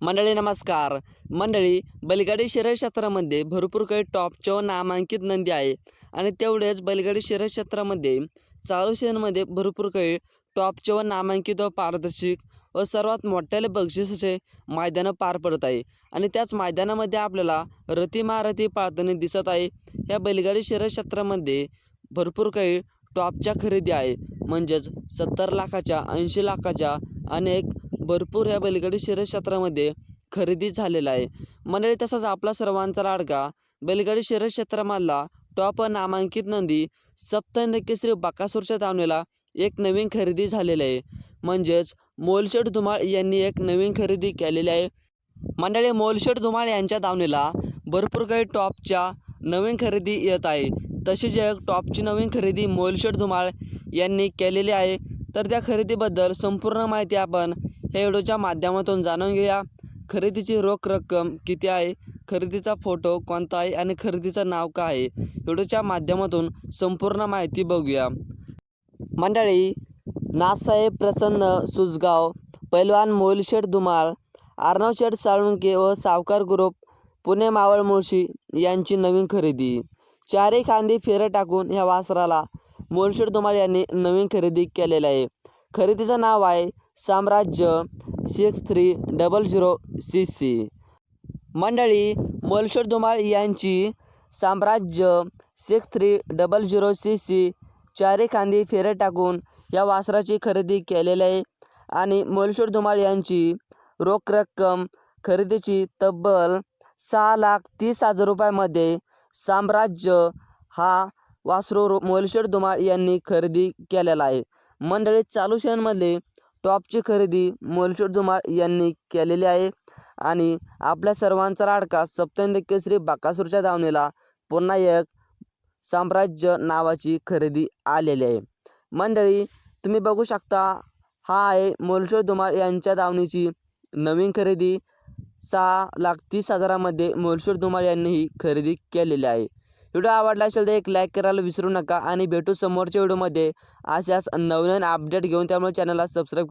मंडळी नमस्कार. मंडळी बैलगाडी शिरक्षेत्रामध्ये क्षेत्रामध्ये भरपूर काही टॉपच्या व नामांकित नंदी आहे. आणि तेवढेच बैलगाडी शिरक्षेत्रामध्ये क्षेत्रामध्ये चालू सीझनमध्ये भरपूर काही टॉपचे व नामांकित व पारदर्शक व सर्वात मोठ्याले बक्षिसाचे मैदानं पार पडत आहे. आणि त्याच मैदानामध्ये आपल्याला रती महारथी पाळताना दिसत आहे. या बैलगाडी शर्यत क्षेत्रामध्ये भरपूर काही टॉपच्या खरेदी आहे. म्हणजेच सत्तर लाखाच्या ऐंशी लाखाच्या अनेक भरपूर या बैलगाडी शर्यत क्षेत्रामध्ये खरेदी झालेला आहे. मंडळी तसाच आपला सर्वांचा लाडका बैलगाडी शर्यत क्षेत्रामधला टॉप नामांकित नंदी सप्तहिंद केसरी बाकासूरच्या दावणीला एक नवीन खरेदी झालेली आहे. म्हणजेच मोलशेठ धुमाळ यांनी एक नवीन खरेदी केलेली आहे. मंडळी मोलशेठ धुमाळ यांच्या दावणीला भरपूर काही टॉपच्या नवीन खरेदी येत आहे. तशीच एक टॉपची नवीन खरेदी मोलशेठ धुमाळ यांनी केलेली आहे. तर त्या खरेदीबद्दल संपूर्ण माहिती आपण हे व्हिडिओच्या माध्यमातून जाणून घेऊया. खरेदीची रोख रक्कम किती आहे? खरेदीचा फोटो कोणता आहे? आणि खरेदीचं नाव काय आहे? व्हिडिओच्या माध्यमातून संपूर्ण माहिती बघूया. मंडळी नाथसाहेब प्रसन्न सुजगाव पैलवान मोलशेठ धुमाळ आर्नवशेठ साळुंके व सावकार ग्रुप पुणे मावळ मुळशी यांची नवीन खरेदी. चारही खांदी फेरं टाकून ह्या वासराला मोलशेठ धुमाळ यांनी नवीन खरेदी केलेलं आहे. खरेदीचं नाव आहे Samrajya six three double zero C C मंडळी मलशोर धुमाळ यांची Samrajya six three double zero C C चारी खांदी फेरे टाकून या वासराची खरेदी केलेली आहे आणि मोलशेठ धुमाळ यांची रोख रक्कम खरेदीची तब्बल सहा लाख तीस हजार रुपयामध्ये साम्राज्य हा वासरू रो धुमाळ यांनी खरेदी केलेला आहे. मंडळी चालू शेणमध्ये टॉपची खरेदी मोलशेठ धुमाळ यांनी केलेली आहे. आणि आपल्या सर्वांचा लाडका सप्तहिंद केसरी बाकासूरच्या दावणीला पुन्हा एक साम्राज्य नावाची खरेदी आलेली आहे. मंडळी तुम्ही बघू शकता हा आहे मोलशेठ धुमाळ यांच्या दावणीची नवीन खरेदी. सहा लाख तीस हजारामध्ये मोलशेठ धुमाळ यांनी ही खरेदी केलेली आहे. व्हिडिओ आवडला असेल तर एक लाईक करायला विसरू नका आणि भेटू समोरच्या व्हिडिओमध्ये. अशाच नवनवीन अपडेट घेऊन त्यामुळे चॅनलला सबस्क्राईब